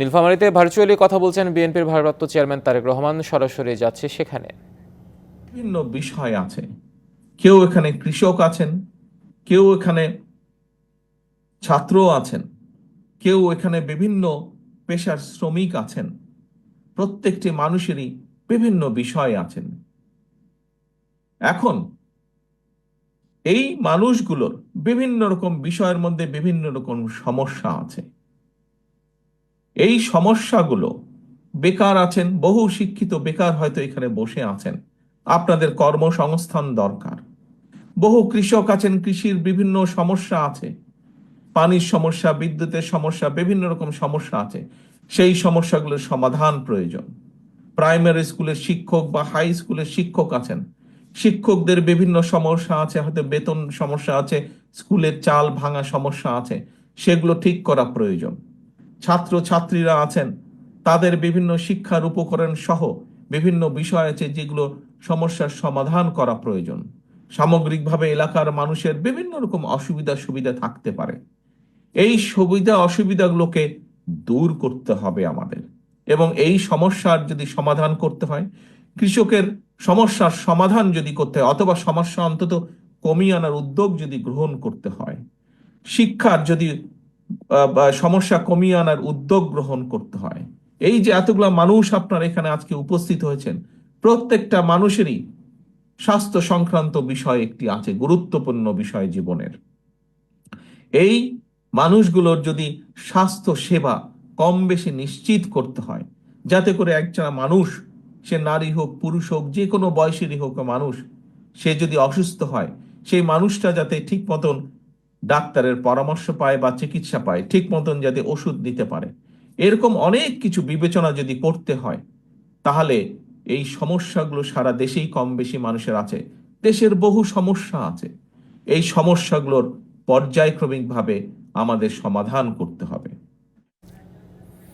নীলফামারীতে virtually কথা বলছেন বিএনপির ভারপ্রাপ্ত চেয়ারম্যান তারেক রহমান, সরাসরি যাচ্ছে সেখানে। বিভিন্ন বিষয় আছে। কেউ এখানে কৃষক আছেন, কেউ এখানে ছাত্র আছেন, কেউ এখানে বিভিন্ন পেশার শ্রমিক আছেন, প্রত্যেকটি মানুষেরই বিভিন্ন বিষয় আছেন। এখন এই মানুষগুলোর বিভিন্ন রকম বিষয়ের মধ্যে বিভিন্ন রকম সমস্যা আছে। এই সমস্যাগুলো বেকার আছেন, বহু শিক্ষিত বেকার হয়তো এখানে বসে আছেন। আপনাদের কর্মসংস্থান দরকার। বহু কৃষক আছেন, কৃষির বিভিন্ন সমস্যা আছে। পানির সমস্যা, বিদ্যুতের সমস্যা, বিভিন্ন রকম সমস্যা আছে। সেই সমস্যাগুলোর সমাধান প্রয়োজন। প্রাইমারি স্কুলের শিক্ষক বা হাই স্কুলের শিক্ষক আছেন। শিক্ষকদের বিভিন্ন সমস্যা আছে, হয়তো বেতন সমস্যা আছে, স্কুলের চাল ভাঙা সমস্যা আছে। সেগুলো ঠিক করা প্রয়োজন। ছাত্র ছাত্রীরা আছেন। তাদের বিভিন্ন শিক্ষার উপকরণ সহ বিভিন্ন বিষয় আছে যেগুলো সমস্যার সমাধান করা প্রয়োজন। সামগ্রিকভাবে এলাকার মানুষের বিভিন্ন রকম অসুবিধা সুবিধা থাকতে পারে। এই সুবিধা অসুবিধাগুলোকে দূর করতে হবে আমাদের। এবং এই সমস্যার যদি সমাধান করতে হয়, কৃষকের সমস্যার সমাধান যদি করতে হয়, অথবা সমস্যা অন্তত কমিয়ে আনার উদ্যোগ যদি গ্রহণ করতে হয়, শিক্ষার যদি সমস্যা কমিয়ে আনার উদ্যোগ গ্রহণ করতে হয়। এই যে এতগুলা মানুষ আপনার এখানে আজকে উপস্থিত হয়েছেন, প্রত্যেকটা মানুষেরই স্বাস্থ্য সংক্রান্ত বিষয় একটি আছে, গুরুত্বপূর্ণ বিষয় জীবনের। এই মানুষগুলোর যদি স্বাস্থ্য সেবা কম বেশি নিশ্চিত করতে হয়, যাতে করে একজন মানুষ, সে নারী হোক, পুরুষ হোক, যে কোনো বয়সেরই হোক মানুষ, সে যদি অসুস্থ হয়, সেই মানুষটা যাতে ঠিক মতন ডাক্তারের পরামর্শ পায় বা চিকিৎসা পায়, ঠিক মতন যাতে ওষুধ দিতে পারে। এরকম অনেক কিছু বিবেচনা যদি করতে হয়, তাহলে এই সমস্যাগুলো সারা দেশেই কম বেশি মানুষের আছে। দেশের বহু সমস্যা আছে। এই সমস্যাগুলোর পর্যায়ক্রমিকভাবে আমাদের সমাধান করতে হবে।